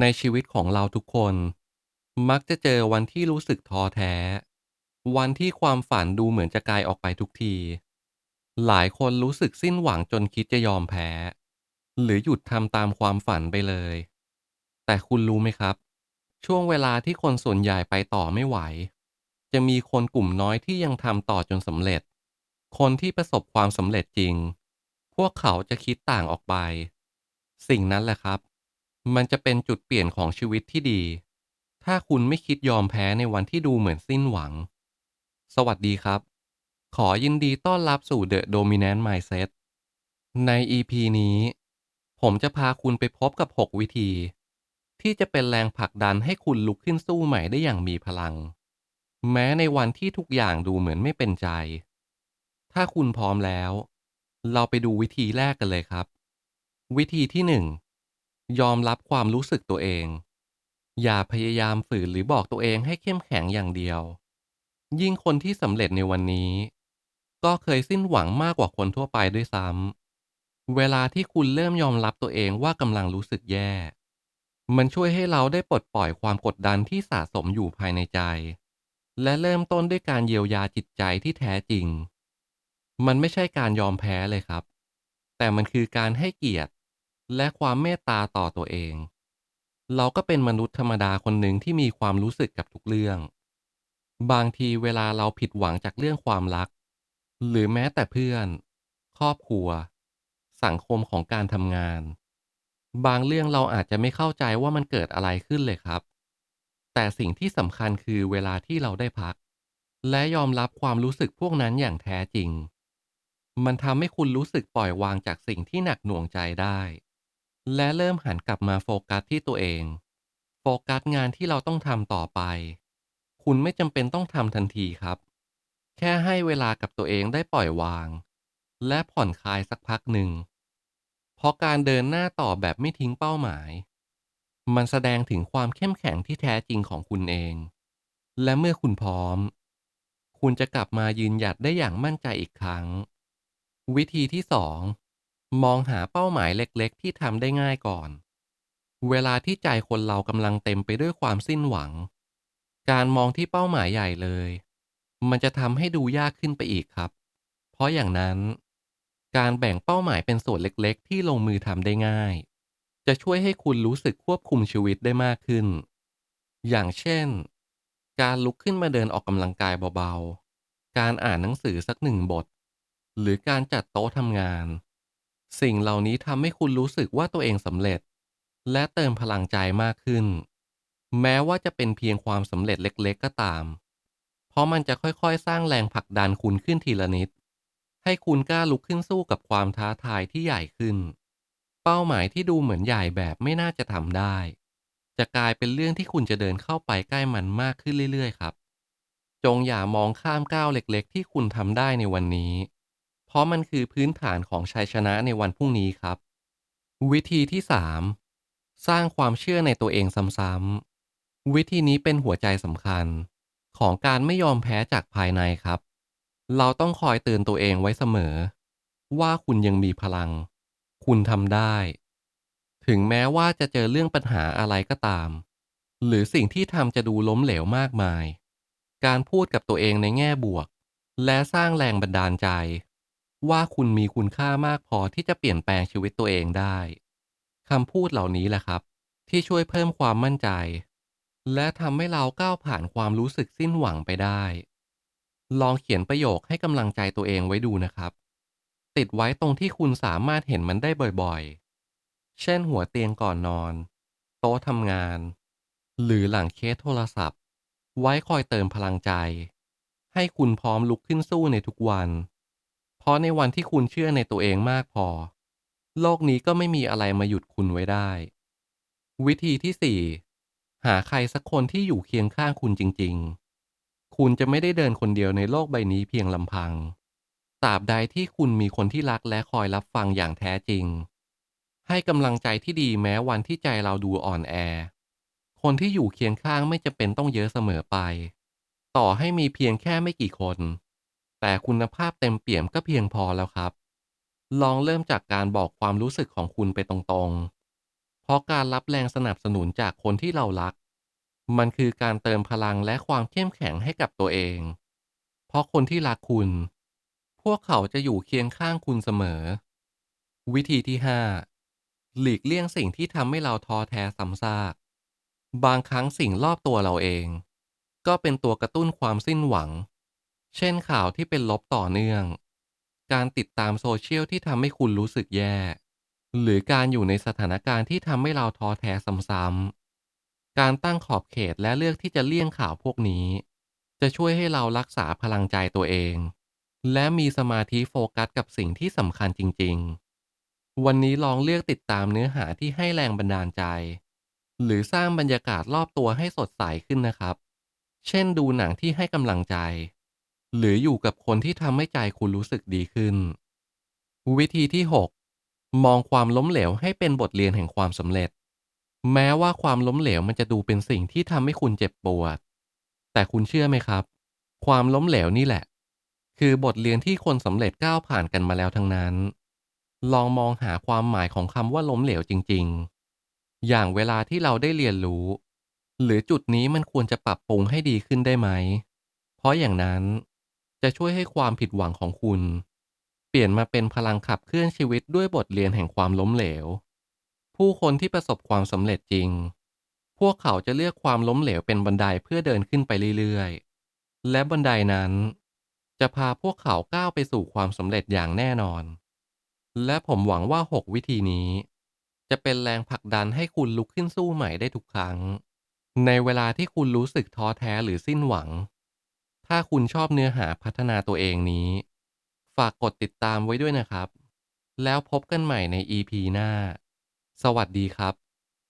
ในชีวิตของเราทุกคน มักจะเจอวันที่รู้สึกท้อแท้ วันที่ความฝันดูเหมือนจะไกลออกไปทุกที หลายคนรู้สึกสิ้นหวังจนคิดจะยอมแพ้ หรือหยุดทำตามความฝันไปเลย แต่คุณรู้ไหมครับ ช่วงเวลาที่คนส่วนใหญ่ไปต่อไม่ไหว จะมีคนกลุ่มน้อยที่ยังทำต่อจนสำเร็จ คนที่ประสบความสำเร็จจริง พวกเขาจะคิดต่างออกไป สิ่งนั้นแหละครับ มันจะเป็นจุดเปลี่ยนของชีวิตที่ดี ถ้าคุณไม่คิดยอมแพ้ในวันที่ดูเหมือนสิ้นหวัง สวัสดีครับ ขอยินดีต้อนรับสู่ The Dominant Mindset ใน EP นี้ ผมจะพาคุณไปพบกับ 6 วิธี ที่จะเป็นแรงผลักดันให้คุณลุกขึ้นสู้ใหม่ได้อย่างมีพลัง แม้ในวันที่ทุกอย่างดูเหมือนไม่เป็นใจ ถ้าคุณพร้อมแล้ว เราไปดูวิธีแรกกันเลยครับ วิธีที่หนึ่ง ยอมรับความรู้สึกตัวเอง อย่าพยายามฝืนหรือบอกตัวเองให้เข้มแข็งอย่างเดียว ยิ่งคนที่สำเร็จในวันนี้ ก็เคยสิ้นหวังมากกว่าคนทั่วไปด้วยซ้ำเวลาที่คุณเริ่มยอมรับตัวเองว่ากำลังรู้สึกแย่ มันช่วยให้เราได้ปลดปล่อยความกดดันที่สะสมอยู่ภายในใจ และเริ่มต้นด้วยการเยียวยาจิตใจที่แท้จริง มันไม่ใช่การยอมแพ้เลยครับ แต่มันคือการให้เกียรติ และความเมตตาต่อตัวเอง เราก็เป็นมนุษย์ธรรมดาคนหนึ่งที่มีความรู้สึกกับทุกเรื่อง บางทีเวลาเราผิดหวังจากเรื่องความรัก หรือแม้แต่เพื่อน ครอบครัว สังคมของการทำงาน บางเรื่องเราอาจจะไม่เข้าใจว่ามันเกิดอะไรขึ้นเลยครับ แต่สิ่งที่สำคัญคือเวลาที่เราได้พัก และยอมรับความรู้สึกพวกนั้นอย่างแท้จริง มันทำให้คุณรู้สึกปล่อยวางจากสิ่งที่หนักหน่วงใจได้ และเริ่มหันกลับมาโฟกัสที่ตัวเอง โฟกัสงานที่เราต้องทำต่อไป คุณไม่จำเป็นต้องทำทันทีครับ แค่ให้เวลากับตัวเองได้ปล่อยวาง และผ่อนคลายสักพักหนึ่ง เพราะการเดินหน้าต่อแบบไม่ทิ้งเป้าหมาย มันแสดงถึงความเข้มแข็งที่แท้จริงของคุณเอง และเมื่อคุณพร้อม คุณจะกลับมายืนหยัดได้อย่างมั่นใจอีกครั้ง วิธีที่สอง มองหาเป้าหมายเล็กๆ ที่ทำได้ง่ายก่อน เวลาที่ใจคนเรากำลังเต็มไปด้วยความสิ้นหวัง การมองที่เป้าหมายใหญ่เลย มันจะทำให้ดูยากขึ้นไปอีกครับ เพราะอย่างนั้น การแบ่งเป้าหมายเป็นส่วนเล็กๆ ที่ลงมือทำได้ง่าย จะช่วยให้คุณรู้สึกควบคุมชีวิตได้มากขึ้น อย่างเช่น การลุกขึ้นมาเดินออกกำลังกายเบาๆ การอ่านหนังสือสักหนึ่งบท หรือการจัดโต๊ะทำงาน สิ่งเหล่านี้ทำให้คุณรู้สึกว่าตัวเองสำเร็จ และเติมพลังใจมากขึ้น แม้ว่าจะเป็นเพียงความสำเร็จเล็กๆก็ตาม เพราะมันจะค่อยๆ สร้างแรงผลักดันคุณขึ้นทีละนิด ให้คุณกล้าลุกขึ้นสู้กับความท้าทายที่ใหญ่ขึ้น เป้าหมายที่ดูเหมือนใหญ่แบบไม่น่าจะทำได้ จะกลายเป็นเรื่องที่คุณจะเดินเข้าไปใกล้มันมากขึ้นเรื่อยๆ ครับ จงอย่ามองข้ามก้าวเล็กๆ ที่คุณทำได้ในวันนี้ ราะมันคือพื้นฐานของชัยชนะในวันพรุ่งนี้ครับ วิธีที่ 3 สร้างความเชื่อในตัวเองซ้ำๆวิธีนี้เป็นหัวใจสำคัญ ของการไม่ยอมแพ้จากภายในครับ เราต้องคอยเตือนตัวเองไว้เสมอ ว่าคุณยังมีพลัง คุณทำได้ ถึงแม้ว่าจะเจอเรื่องปัญหาอะไรก็ตาม หรือสิ่งที่ทำจะดูล้มเหลวมากมาย การพูดกับตัวเองในแง่บวก และสร้างแรงบันดาลใจ ว่าคุณมีคุณค่ามากพอที่จะเปลี่ยนแปลงชีวิตตัวเองได้คำพูดเหล่านี้แหละครับ ที่ช่วยเพิ่มความมั่นใจ และทำให้เราก้าวผ่านความรู้สึกสิ้นหวังไปได้ ลองเขียนประโยคให้กำลังใจตัวเองไว้ดูนะครับ ติดไว้ตรงที่คุณสามารถเห็นมันได้บ่อยๆ เช่นหัวเตียงก่อนนอน โต๊ะทำงาน หรือหลังเคสโทรศัพท์ ไว้คอยเติมพลังใจ ให้คุณพร้อมลุกขึ้นสู้ในทุกวัน ราะในวันที่คุณเชื่อในตัวเองมากพอ โลกนี้ก็ไม่มีอะไรมาหยุดคุณไว้ได้ วิธีที่ 4 หาใครสักคนที่อยู่เคียงข้างคุณจริง ๆ คุณจะไม่ได้เดินคนเดียวในโลกใบนี้เพียงลำพังตราบใดที่คุณมีคนที่รักและคอยรับฟังอย่างแท้จริง ให้กำลังใจที่ดีแม้วันที่ใจเราดูอ่อนแอ คนที่อยู่เคียงข้างไม่จำเป็นต้องเยอะเสมอไป ต่อให้มีเพียงแค่ไม่กี่คน แต่คุณภาพเต็มเปี่ยมก็เพียงพอแล้วครับ ลองเริ่มจากการบอกความรู้สึกของคุณไปตรงๆ เพราะการรับแรงสนับสนุนจากคนที่เรารัก มันคือการเติมพลังและความเข้มแข็งให้กับตัวเอง เพราะคนที่รักคุณ พวกเขาจะอยู่เคียงข้างคุณเสมอ วิธีที่ 5 หลีกเลี่ยงสิ่งที่ทำให้เราท้อแท้ซ้ำซาก บางครั้งสิ่งรอบตัวเราเอง ก็เป็นตัวกระตุ้นความสิ้นหวัง เช่นข่าวที่เป็นลบต่อเนื่อง การติดตามโซเชียลที่ทำให้คุณรู้สึกแย่ หรือการอยู่ในสถานการณ์ที่ทำให้เราท้อแท้ซ้ำๆ การตั้งขอบเขตและเลือกที่จะเลี่ยงข่าวพวกนี้ จะช่วยให้เรารักษาพลังใจตัวเอง และมีสมาธิโฟกัสกับสิ่งที่สำคัญจริง ๆ วันนี้ลองเลือกติดตามเนื้อหาที่ให้แรงบันดาลใจ หรือสร้างบรรยากาศรอบตัวให้สดใสขึ้นนะครับ เช่นดูหนังที่ให้กำลังใจ หรืออยู่กับคนที่ทำให้ใจคุณรู้สึกดีขึ้น วิธีที่ 6 มองความล้มเหลวให้เป็นบทเรียนแห่งความสำเร็จ แม้ว่าความล้มเหลวมันจะดูเป็นสิ่งที่ทำให้คุณเจ็บปวด แต่คุณเชื่อไหมครับ ความล้มเหลวนี่แหละ คือบทเรียนที่คนสำเร็จก้าวผ่านกันมาแล้วทั้งนั้น ลองมองหาความหมายของคำว่าล้มเหลวจริง ๆ อย่างเวลาที่เราได้เรียนรู้ หรือจุดนี้มันควรจะปรับปรุงให้ดีขึ้นได้ไหม เพราะอย่างนั้น จะช่วยให้ความผิดหวังของคุณ เปลี่ยนมาเป็นพลังขับเคลื่อนชีวิตด้วยบทเรียนแห่งความล้มเหลว ผู้คนที่ประสบความสำเร็จจริง พวกเขาจะเลือกความล้มเหลวเป็นบันไดเพื่อเดินขึ้นไปเรื่อยๆ และบันไดนั้น จะพาพวกเขาก้าวไปสู่ความสำเร็จอย่างแน่นอน และผมหวังว่า 6 วิธีนี้ จะเป็นแรงผลักดันให้คุณลุกขึ้นสู้ใหม่ได้ทุกครั้ง ในเวลาที่คุณรู้สึกท้อแท้หรือสิ้นหวัง ถ้าคุณชอบเนื้อหาพัฒนาตัวเองนี้ ฝากกดติดตามไว้ด้วยนะครับ แล้วพบกันใหม่ใน EP หน้า สวัสดีครับ